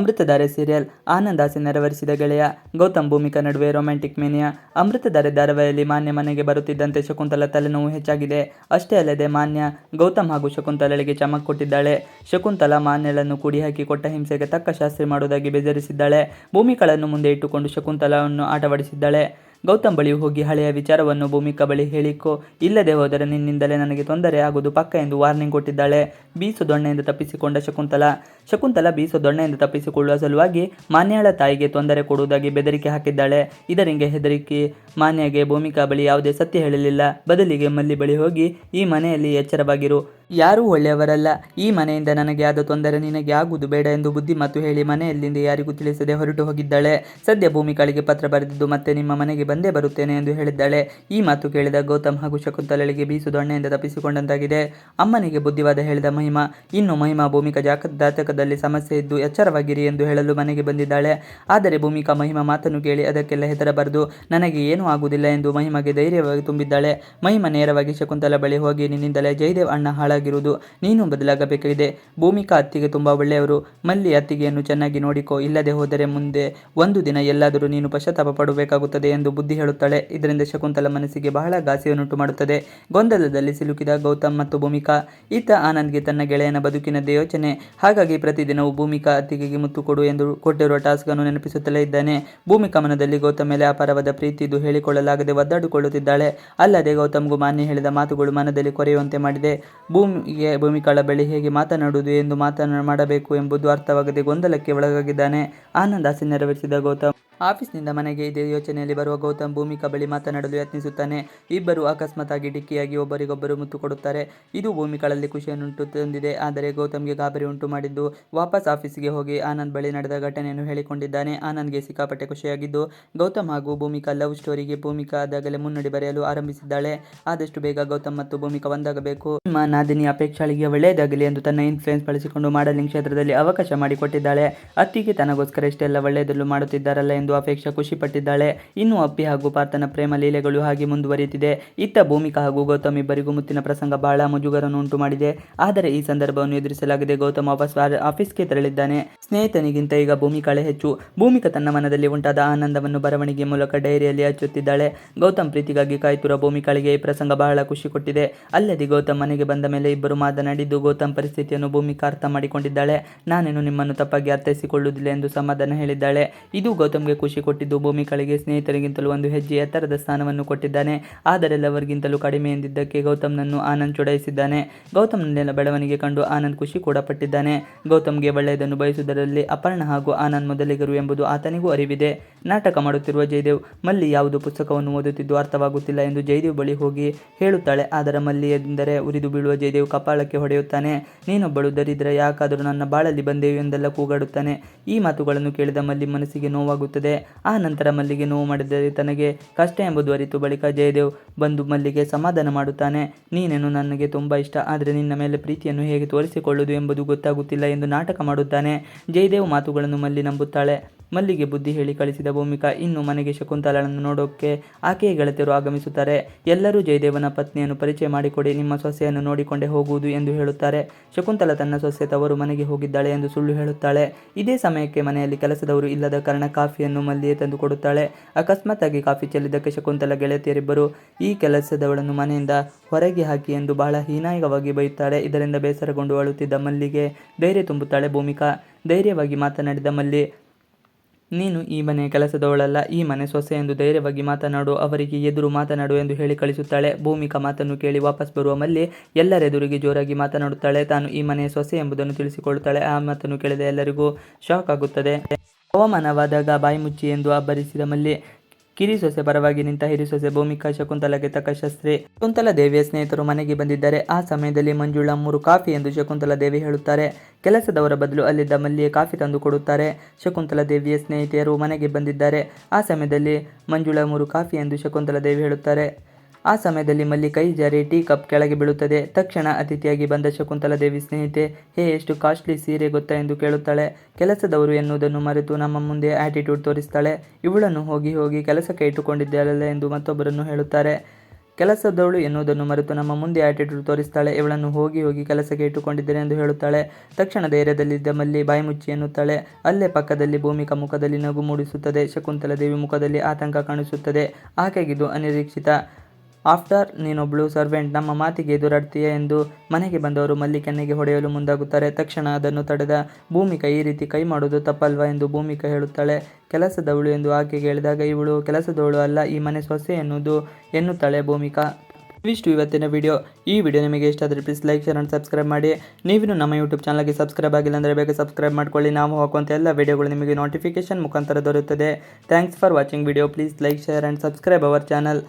Amruthadhaare serial ಆನಂದಾಸೆ ನೆರವೇರಿಸಿದ ಗೆಳೆಯ. ಗೌತಮ್ ಭೂಮಿಕಾ ನಡುವೆ ರೊಮ್ಯಾಂಟಿಕ್ ಮೇನಿಯಾ ಅಮೃತಧಾರೆ ಧಾರಾವಾಹಿಯಲ್ಲಿ ಮಾನ್ಯ ಮನೆಗೆ ಬರುತ್ತಿದ್ದಂತೆ ಶಕುಂತಲ ತಲೆನೋವು ಹೆಚ್ಚಾಗಿದೆ. ಅಷ್ಟೇ ಅಲ್ಲದೆ ಮಾನ್ಯ ಗೌತಮ್ ಹಾಗೂ ಶಕುಂತಲಳಿಗೆ ಚಮಕ್ ಕೊಟ್ಟಿದ್ದಾಳೆ. ಶಕುಂತಲಾ ಮಾನ್ಯಳನ್ನು ಕುಡಿ ಹಾಕಿ ಕೊಟ್ಟ ಹಿಂಸೆಗೆ ತಕ್ಕ ಶಾಸ್ತ್ರಿ ಮಾಡುವುದಾಗಿ ಬೆದರಿಸಿದ್ದಾಳೆ. ಭೂಮಿಕಳನ್ನು ಮುಂದೆ ಇಟ್ಟುಕೊಂಡು ಶಕುಂತಲವನ್ನು ಆಟವಾಡಿಸಿದ್ದಾಳೆ. ಗೌತಮ್ ಬಳಿ ಹೋಗಿ ಹಳೆಯ ವಿಚಾರವನ್ನು ಭೂಮಿಕಾ ಬಳಿ ಹೇಳಿಕೋ, ಇಲ್ಲದೆ ಹೋದರೆ ನಿನ್ನಿಂದಲೇ ನನಗೆ ತೊಂದರೆ ಆಗುವುದು ಪಕ್ಕ ಎಂದು ವಾರ್ನಿಂಗ್ ಕೊಟ್ಟಿದ್ದಾಳೆ. ಬೀಸು ದೊಣ್ಣೆಯಿಂದ ತಪ್ಪಿಸಿಕೊಂಡ ಶಕುಂತಲ. ಶಕುಂತಲ ಬೀಸು ದೊಣ್ಣೆಯಿಂದ ತಪ್ಪಿಸಿಕೊಳ್ಳುವ ಸಲುವಾಗಿ ಮಾನ್ಯಾಳ ತಾಯಿಗೆ ತೊಂದರೆ ಕೊಡುವುದಾಗಿ ಬೆದರಿಕೆ ಹಾಕಿದ್ದಾಳೆ. ಇದರಿಂದ ಹೆದರಿಕೆ, ಮಾನ್ಯಗೆ ಭೂಮಿಕಾ ಬಳಿ ಯಾವುದೇ ಸತ್ಯ ಹೇಳಲಿಲ್ಲ. ಬದಲಿಗೆ ಮಲ್ಲಿ ಬಳಿ ಹೋಗಿ, ಈ ಮನೆಯಲ್ಲಿ ಎಚ್ಚರವಾಗಿರು. ಯಾರೂ ಒಳ್ಳೆಯವರಲ್ಲ. ಈ ಮನೆಯಿಂದ ನನಗೆ ಆದ ತೊಂದರೆ ನಿನಗೆ ಆಗುವುದು ಬೇಡ ಎಂದು ಬುದ್ಧಿ ಮಾತು ಹೇಳಿ ಮನೆಯಲ್ಲಿಂದ ಯಾರಿಗೂ ತಿಳಿಸದೆ ಹೊರಟು ಹೋಗಿದ್ದಾಳೆ. ಸದ್ಯ ಭೂಮಿಕಾಳಿಗೆ ಪತ್ರ ಬರೆದಿದ್ದು ಮತ್ತೆ ನಿಮ್ಮ ಮನೆಗೆ ಬಂದೇ ಬರುತ್ತೇನೆ ಎಂದು ಹೇಳಿದ್ದಾಳೆ. ಈ ಮಾತು ಕೇಳಿದ ಗೌತಮ್ ಹಾಗೂ ಶಕುಂತಲಳಿಗೆ ಬೀಸು ದೊಣ್ಣೆಯಿಂದ ತಪ್ಪಿಸಿಕೊಂಡಂತಾಗಿದೆ. ಅಮ್ಮನಿಗೆ ಬುದ್ಧಿವಾದ ಹೇಳಿದ ಮಹಿಮಾ, ಇನ್ನು ಮಹಿಮಾ, ಭೂಮಿಕಾ ಜಾಕ ಜಾತಕದಲ್ಲಿ ಸಮಸ್ಯೆ ಇದ್ದು ಎಚ್ಚರವಾಗಿರಿ ಎಂದು ಹೇಳಲು ಮನೆಗೆ ಬಂದಿದ್ದಾಳೆ. ಆದರೆ ಭೂಮಿಕಾ, ಮಹಿಮಾ ಮಾತನ್ನು ಕೇಳಿ ಅದಕ್ಕೆಲ್ಲ ಹೆದರಬಾರದು. ನನಗೆ ಏನೂ ಆಗುವುದಿಲ್ಲ ಎಂದು ಮಹಿಮಾಗೆ ಧೈರ್ಯವಾಗಿ ತುಂಬಿದ್ದಾಳೆ. ಮಹಿಮಾ ನೇರವಾಗಿ ಶಕುಂತಲ ಬಳಿ ಹೋಗಿ ನಿನ್ನಿಂದಲೇ ಜಯದೇವ್ ಅಣ್ಣ ಹಾಳಾಗಿರುವುದು ನೀನು ಬದಲಾಗಬೇಕಾಗಿದೆ. ಭೂಮಿಕಾ ಅತ್ತಿಗೆ ತುಂಬಾ ಒಳ್ಳೆಯವರು. ಮಲ್ಲಿ ಅತ್ತಿಗೆಯನ್ನು ಚೆನ್ನಾಗಿ ನೋಡಿಕೋ. ಇಲ್ಲದೆ ಹೋದರೆ ಮುಂದೆ ಒಂದು ದಿನ ಎಲ್ಲಾದರೂ ನೀನು ಪಶ್ಚಾತ್ತಾಪ ಪಡಬೇಕಾಗುತ್ತದೆ ಎಂದು ಬುದ್ಧಿ ಹೇಳುತ್ತಾಳೆ. ಇದರಿಂದ ಶಕುಂತಲ ಮನಸ್ಸಿಗೆ ಬಹಳ ಘಾಸಿಯನ್ನುಂಟು ಮಾಡುತ್ತದೆ. ಗೊಂದಲದಲ್ಲಿ ಸಿಲುಕಿದ ಗೌತಮ್ ಮತ್ತು ಭೂಮಿಕಾ. ಈತ ಆನಂದ್ಗೆ ತನ್ನ ಗೆಳೆಯನ ಬದುಕಿನದ್ದೇ ಯೋಚನೆ. ಹಾಗಾಗಿ ಪ್ರತಿದಿನವೂ ಭೂಮಿಕಾ ಅತ್ತಿಗೆಗೆ ಮುತ್ತು ಕೊಡು ಎಂದು ಕೊಟ್ಟಿರುವ ಟಾಸ್ಕ್ ಅನ್ನು ನೆನಪಿಸುತ್ತಲೇ ಇದ್ದಾನೆ. ಭೂಮಿಕಾ ಮನದಲ್ಲಿ ಗೌತಮ್ ಮೇಲೆ ಅಪಾರವಾದ ಪ್ರೀತಿ ಇದು ಹೇಳಿಕೊಳ್ಳಲಾಗದೆ ಒದ್ದಾಡಿಕೊಳ್ಳುತ್ತಿದ್ದಾಳೆ. ಅಲ್ಲದೆ ಗೌತಮ್ಗೂ ಮಾನ್ಯ ಹೇಳಿದ ಮಾತುಗಳು ಮನದಲ್ಲಿ ಕೊರೆಯುವಂತೆ ಮಾಡಿದೆ. ಭೂಮಿಗೆ ಭೂಮಿಕಾಳ ಬಳಿ ಹೇಗೆ ಮಾತನಾಡುವುದು ಎಂದು ಮಾತನಾ ಮಾಡಬೇಕು ಎಂಬುದು ಅರ್ಥವಾಗದೆ ಗೊಂದಲಕ್ಕೆ ಒಳಗಾಗಿದ್ದಾನೆ. ಆನಂದ್ ಆಸೆ ನೆರವೇರಿಸಿದ ಗೌತಮ್. ಆಫೀಸ್ನಿಂದ ಮನೆಗೆ ಇದೇ ಯೋಚನೆಯಲ್ಲಿ ಬರುವ ಗೌತಮ್ ಭೂಮಿಕಾ ಬಳಿ ಮಾತನಾಡಲು ಯತ್ನಿಸುತ್ತಾನೆ. ಇಬ್ಬರು ಅಕಸ್ಮಾತ್ತಾಗಿ ಡಿಕ್ಕಿಯಾಗಿ ಒಬ್ಬರಿಗೊಬ್ಬರು ಮುತ್ತು ಕೊಡುತ್ತಾರೆ. ಇದು ಭೂಮಿಕಾಳಲ್ಲಿ ಖುಷಿಯನ್ನುಂಟು ತಂದಿದೆ. ಆದರೆ ಗೌತಮ್ಗೆ ಗಾಬರಿ ಉಂಟು ಮಾಡಿದ್ದು. ವಾಪಸ್ ಆಫೀಸಿಗೆ ಹೋಗಿ ಆನಂದ್ ಬಳಿ ನಡೆದ ಘಟನೆಯನ್ನು ಹೇಳಿಕೊಂಡಿದ್ದಾನೆ. ಆನಂದ್ಗೆ ಸಿಕ್ಕಾಪಟ್ಟೆ ಖುಷಿಯಾಗಿದ್ದು, ಗೌತಮ್ ಹಾಗೂ ಭೂಮಿಕಾ ಲವ್ ಸ್ಟೋರಿಗೆ ಭೂಮಿಕಾ ಆದಾಗಲೇ ಮುನ್ನಡಿ ಬರೆಯಲು ಆರಂಭಿಸಿದ್ದಾಳೆ. ಆದಷ್ಟು ಬೇಗ ಗೌತಮ್ ಮತ್ತು ಭೂಮಿಕಾ ಒಂದಾಗಬೇಕು. ನಿಮ್ಮ ನಾದಿನಿ ಅಪೇಕ್ಷಾಳಿಗೆ ಒಳ್ಳೆಯದಾಗಲಿ ಎಂದು ತನ್ನ ಇನ್ಫ್ಲೂಯೆನ್ಸ್ ಬಳಸಿಕೊಂಡು ಮಾಡಲಿಂಗ್ ಕ್ಷೇತ್ರದಲ್ಲಿ ಅವಕಾಶ ಮಾಡಿಕೊಟ್ಟಿದ್ದಾಳೆ. ಅತ್ತಿಗೆ ತನಗೋಸ್ಕರ ಇಷ್ಟೆಲ್ಲ ಒಳ್ಳೆಯದಲ್ಲೂ ಮಾಡುತ್ತಿದ್ದಾರಲ್ಲ ಎಂದು ಅಪೇಕ್ಷಾ ಖುಷಿಪಟ್ಟಿದ್ದಾಳೆ. ಇನ್ನು ಅಪ್ಪಿ ಹಾಗೂ ಪಾರ್ಥನ ಪ್ರೇಮ ಲೀಲೆಗಳು ಹಾಗೆ ಮುಂದುವರಿಯುತ್ತಿದೆ. ಇತ್ತ ಭೂಮಿಕಾ ಹಾಗೂ ಗೌತಮ್ ಇಬ್ಬರಿಗೂ ಮುತ್ತಿನ ಪ್ರಸಂಗ ಬಹಳ ಮುಜುಗರನ್ನು ಉಂಟು ಮಾಡಿದೆ ಆದರೆ ಈ ಸಂದರ್ಭವನ್ನು ಎದುರಿಸಲಾಗಿದೆ ಗೌತಮ್ ವಾಪಸ್ ಆಫೀಸ್ಗೆ ತೆರಳಿದ್ದಾನೆ. ಸ್ನೇಹಿತನಿಗಿಂತ ಈಗ ಭೂಮಿಕಾಳೆ ಹೆಚ್ಚು. ಭೂಮಿಕಾ ತನ್ನ ಮನದಲ್ಲಿ ಉಂಟಾದ ಆನಂದವನ್ನು ಬರವಣಿಗೆ ಮೂಲಕ ಡೈರಿಯಲ್ಲಿ ಹಚ್ಚುತ್ತಿದ್ದಾಳೆ. ಗೌತಮ್ ಪ್ರೀತಿಗಾಗಿ ಕಾಯ್ತಿರುವ ಭೂಮಿಕಾಳಿಗೆ ಈ ಪ್ರಸಂಗ ಬಹಳ ಖುಷಿ ಕೊಟ್ಟಿದೆ. ಅಲ್ಲದೆ ಗೌತಮ್ ಮನೆಗೆ ಬಂದ ಮೇಲೆ ಇಬ್ಬರು ಮಾತನಾಡಿದ್ದು ಗೌತಮ್ ಪರಿಸ್ಥಿತಿಯನ್ನು ಭೂಮಿಕಾ ಅರ್ಥ ಮಾಡಿಕೊಂಡಿದ್ದಾಳೆ. ನಾನೇನು ನಿಮ್ಮನ್ನು ತಪ್ಪಾಗಿ ಅರ್ಥೈಸಿಕೊಳ್ಳುವುದಿಲ್ಲ ಎಂದು ಸಮಾಧಾನ ಹೇಳಿದ್ದಾಳೆ. ಇದು ಗೌತಮ್ಗೆ ಖುಷಿ ಕೊಟ್ಟಿದ್ದು. ಭೂಮಿಕಾಳಿಗೆ ಸ್ನೇಹಿತರಿಗಿಂತಲೂ ಒಂದು ಹೆಜ್ಜೆ ಎತ್ತರದ ಸ್ಥಾನವನ್ನು ಕೊಟ್ಟಿದ್ದಾನೆ. ಆದರೆ ಅವರಿಗಿಂತಲೂ ಕಡಿಮೆ ಎಂದಿದ್ದಕ್ಕೆ ಗೌತಮ್ನನ್ನು ಆನಂದ್ ಚುಡಾಯಿಸಿದ್ದಾನೆ. ಗೌತಮ್ನೆಲ್ಲ ಬೆಳವಣಿಗೆ ಕಂಡು ಆನಂದ್ ಖುಷಿ ಕೂಡ ಪಟ್ಟಿದ್ದಾನೆ. ಗೌತಮ್ಗೆ ಒಳ್ಳೆಯದನ್ನು ಬಯಸುವುದರಲ್ಲಿ ಅಪರ್ಣ ಹಾಗೂ ಆನಂದ್ ಮೊದಲಿಗರು ಎಂಬುದು ಆತನಿಗೂ ಅರಿವಿದೆ. ನಾಟಕ ಮಾಡುತ್ತಿರುವ ಜಯದೇವ್ ಮಲ್ಲಿ ಯಾವುದು ಪುಸ್ತಕವನ್ನು ಓದುತ್ತಿದ್ದು ಅರ್ಥವಾಗುತ್ತಿಲ್ಲ ಎಂದು ಜಯದೇವ್ ಬಳಿ ಹೋಗಿ ಹೇಳುತ್ತಾಳೆ. ಆದರೆ ಮಲ್ಲಿ ಎಂದರೆ ಉರಿದು ಬೀಳುವ ಜಯದೇವ್ ಕಪಾಳಕ್ಕೆ ಹೊಡೆಯುತ್ತಾನೆ. ನೀನೊಬ್ಬಳು ದರಿದ್ರೆ, ಯಾಕಾದರೂ ನನ್ನ ಬಾಳಲ್ಲಿ ಬಂದೆವು ಎಂದೆಲ್ಲ ಕೂಗಾಡುತ್ತಾನೆ. ಈ ಮಾತುಗಳನ್ನು ಕೇಳಿದ ಮಲ್ಲಿ ಮನಸ್ಸಿಗೆ ನೋವಾಗುತ್ತದೆ. ಆ ನಂತರ ಮಲ್ಲಿಗೆ ನೋವು ಮಾಡಿದರೆ ತನಗೆ ಕಷ್ಟ ಎಂಬುದು ಅರಿತು. ಬಳಿಕ ಜಯದೇವ್ ಬಂದು ಮಲ್ಲಿಗೆ ಸಮಾಧಾನ ಮಾಡುತ್ತಾನೆ. ನೀನೇನು ನನಗೆ ತುಂಬ ಇಷ್ಟ, ಆದರೆ ನಿನ್ನ ಮೇಲೆ ಪ್ರೀತಿಯನ್ನು ಹೇಗೆ ತೋರಿಸಿಕೊಳ್ಳುವುದು ಎಂಬುದು ಗೊತ್ತಾಗುತ್ತಿಲ್ಲ ಎಂದು ನಾಟಕ ಮಾಡುತ್ತಾನೆ. ಜಯದೇವ್ ಮಾತುಗಳನ್ನು ಮಲ್ಲಿ ನಂಬುತ್ತಾಳೆ. ಮಲ್ಲಿಗೆ ಬುದ್ಧಿ ಹೇಳಿ ಕಳಿಸಿದ ಭೂಮಿಕಾ ಇನ್ನು ಮನೆಗೆ ಶಕುಂತಲಳನ್ನು ನೋಡೋಕೆ ಆಕೆಯ ಗೆಳತಿಯರು ಆಗಮಿಸುತ್ತಾರೆ. ಎಲ್ಲರೂ ಜಯದೇವನ ಪತ್ನಿಯನ್ನು ಪರಿಚಯ ಮಾಡಿಕೊಡಿ, ನಿಮ್ಮ ಸೊಸೆಯನ್ನು ನೋಡಿಕೊಂಡೇ ಹೋಗುವುದು ಎಂದು ಹೇಳುತ್ತಾರೆ. ಶಕುಂತಲ ತನ್ನ ಸೊಸೆ ತವರು ಮನೆಗೆ ಹೋಗಿದ್ದಾಳೆ ಎಂದು ಸುಳ್ಳು ಹೇಳುತ್ತಾಳೆ. ಇದೇ ಸಮಯಕ್ಕೆ ಮನೆಯಲ್ಲಿ ಕೆಲಸದವರು ಇಲ್ಲದ ಕಾರಣ ಕಾಫಿಯನ್ನು ಮಲ್ಲಿಯೇ ತಂದು ಕೊಡುತ್ತಾಳೆ. ಅಕಸ್ಮಾತ್ತಾಗಿ ಕಾಫಿ ಚೆಲ್ಲಿದ್ದಕ್ಕೆ ಶಕುಂತಲ ಗೆಳತಿಯರಿಬ್ಬರು ಈ ಕೆಲಸದವಳನ್ನು ಮನೆಯಿಂದ ಹೊರಗೆ ಹಾಕಿ ಎಂದು ಬಹಳ ಹೀನಾಯಕವಾಗಿ ಬೈಯುತ್ತಾಳೆ. ಇದರಿಂದ ಬೇಸರಗೊಂಡು ಅಳುತ್ತಿದ್ದ ಮಲ್ಲಿಗೆ ಧೈರ್ಯ ತುಂಬುತ್ತಾಳೆ ಭೂಮಿಕಾ. ಧೈರ್ಯವಾಗಿ ಮಾತನಾಡಿದ ಮಲ್ಲಿ ನೀನು ಈ ಮನೆ ಕೆಲಸದವಳಲ್ಲ, ಈ ಮನೆ ಸೊಸೆ ಎಂದು ಧೈರ್ಯವಾಗಿ ಮಾತನಾಡು, ಅವರಿಗೆ ಎದುರು ಮಾತನಾಡು ಎಂದು ಹೇಳಿ ಕಳಿಸುತ್ತಾಳೆ. ಭೂಮಿಕಾ ಮಾತನ್ನು ಕೇಳಿ ವಾಪಸ್ ಬರುವ ಮಲ್ಲಿ ಎಲ್ಲರೆದುರಿಗೆ ಜೋರಾಗಿ ಮಾತನಾಡುತ್ತಾಳೆ. ತಾನು ಈ ಮನೆಯ ಸೊಸೆ ಎಂಬುದನ್ನು ತಿಳಿಸಿಕೊಳ್ಳುತ್ತಾಳೆ. ಆ ಮಾತನ್ನು ಕೇಳಿದ ಎಲ್ಲರಿಗೂ ಶಾಕ್ ಆಗುತ್ತದೆ. ಅವಮಾನವಾದಾಗ ಬಾಯಿ ಮುಚ್ಚಿ ಎಂದು ಅಬ್ಬರಿಸಿದ ಮಲ್ಲಿ ಕಿರಿ ಸೊಸೆ ಪರವಾಗಿ ನಿಂತ ಹಿರಿ ಸೊಸೆ ಭೂಮಿಕಾ ಶಕುಂತಲಗೆ ತಕ್ಕ ಶಸ್ತ್ರಿ ಶಕುಂತಲ ದೇವಿಯ ಸ್ನೇಹಿತರು ಮನೆಗೆ ಬಂದಿದ್ದಾರೆ. ಆ ಸಮಯದಲ್ಲಿ ಮಂಜುಳಾ ಮೂರು ಕಾಫಿ ಎಂದು ಶಕುಂತಲಾ ದೇವಿ ಹೇಳುತ್ತಾರೆ. ಕೆಲಸದವರ ಬದಲು ಅಲ್ಲಿದ್ದ ಮಲ್ಲಿಗೆ ಕಾಫಿ ತಂದು ಕೊಡುತ್ತಾರೆ. ಶಕುಂತಲಾ ದೇವಿಯ ಸ್ನೇಹಿತೆಯರು ಮನೆಗೆ ಬಂದಿದ್ದಾರೆ. ಆ ಸಮಯದಲ್ಲಿ ಮಂಜುಳಾ ಮೂರು ಕಾಫಿ ಎಂದು ಶಕುಂತಲಾ ದೇವಿ ಹೇಳುತ್ತಾರೆ. ಆ ಸಮಯದಲ್ಲಿ ಮಲ್ಲಿ ಕೈ ಜಾರಿ ಟೀ ಕಪ್ ಕೆಳಗೆ ಬೀಳುತ್ತದೆ. ತಕ್ಷಣ ಅತಿಥಿಯಾಗಿ ಬಂದ ಶಕುಂತಲ ದೇವಿ, ಸ್ನೇಹಿತೆ, ಹೇ, ಎಷ್ಟು ಕಾಸ್ಟ್ಲಿ ಸೀರೆ ಗೊತ್ತಾ? ಎಂದು ಕೇಳುತ್ತಾಳೆ. ಕೆಲಸದವರು ಎನ್ನುವುದನ್ನು ಮರೆತು ನಮ್ಮ ಮುಂದೆ ಆಟಿಟ್ಯೂಡ್ ತೋರಿಸ್ತಾಳೆ. ಇವಳನ್ನು ಹೋಗಿ ಹೋಗಿ ಕೆಲಸಕ್ಕೆ ಇಟ್ಟುಕೊಂಡಿದ್ದಾಳಲ್ಲ ಎಂದು ಮತ್ತೊಬ್ಬರನ್ನು ಹೇಳುತ್ತಾರೆ. ಕೆಲಸದವಳು ಎನ್ನುವುದನ್ನು ಮರೆತು ನಮ್ಮ ಮುಂದೆ ಆಟಿಟ್ಯೂಡ್ ತೋರಿಸ್ತಾಳೆ. ಇವಳನ್ನು ಹೋಗಿ ಹೋಗಿ ಕೆಲಸಕ್ಕೆ ಇಟ್ಟುಕೊಂಡಿದ್ದೇನೆ ಎಂದು ಹೇಳುತ್ತಾಳೆ. ತಕ್ಷಣ ಧೈರ್ಯದಲ್ಲಿದ್ದ ಮಲ್ಲಿ ಬಾಯಿ ಮುಚ್ಚಿ ಎನ್ನುತ್ತಾಳೆ. ಅಲ್ಲೇ ಪಕ್ಕದಲ್ಲಿ ಭೂಮಿಕಾ ಮುಖದಲ್ಲಿ ನಗು ಮೂಡಿಸುತ್ತದೆ. ಶಕುಂತಲ ದೇವಿ ಮುಖದಲ್ಲಿ ಆತಂಕ ಕಾಣಿಸುತ್ತದೆ. ಆಕೆಗಿದು ಅನಿರೀಕ್ಷಿತ ಆಫ್ಟರ್ ನೀನೊಬ್ಳು ಸರ್ವೆಂಟ್ ನಮ್ಮ ಮಾತಿಗೆ ಎದುರಾಡ್ತೀಯ ಎಂದು ಮನೆಗೆ ಬಂದವರು ಮಲ್ಲಿಕನ್ನಿಗೆ ಹೊಡೆಯಲು ಮುಂದಾಗುತ್ತಾರೆ. ತಕ್ಷಣ ಅದನ್ನು ತಡೆದ ಭೂಮಿಕಾ ಈ ರೀತಿ ಕೈ ಮಾಡುವುದು ತಪ್ಪಲ್ವಾ ಎಂದು ಭೂಮಿಕಾ ಹೇಳುತ್ತಾಳೆ. ಕೆಲಸದವಳು ಎಂದು ಆಕೆ ಹೇಳಿದಾಗ, ಇವಳು ಕೆಲಸದವಳು ಅಲ್ಲ, ಈ ಮನೆ ಸೊಸೆ ಎನ್ನುವುದು ಎನ್ನುತ್ತಾಳೆ ಭೂಮಿಕಾ. ಇವಿಷ್ಟು ಇವತ್ತಿನ ವಿಡಿಯೋ. ಈ ವಿಡಿಯೋ ನಿಮಗೆ ಇಷ್ಟ ಆದರೆ please like share and subscribe ಮಾಡಿ. ನೀವಿನ್ನು ನಮ್ಮ ಯೂಟ್ಯೂಬ್ ಚಾನಲ್ಗೆ ಸಬ್ಸ್ಕ್ರೈಬ್ ಆಗಿಲ್ಲ ಅಂದರೆ ಬೇಗ ಸಬ್ಸ್ಕ್ರೈಬ್ ಮಾಡ್ಕೊಳ್ಳಿ. ನಾವು ಹಾಕುವಂಥ ಎಲ್ಲ ವಿಡಿಯೋಗಳು ನಿಮಗೆ ನೋಟಿಫಿಕೇಶನ್ ಮುಖಾಂತರ ದೊರೆಯುತ್ತದೆ. Thanks for watching video please like share and subscribe our channel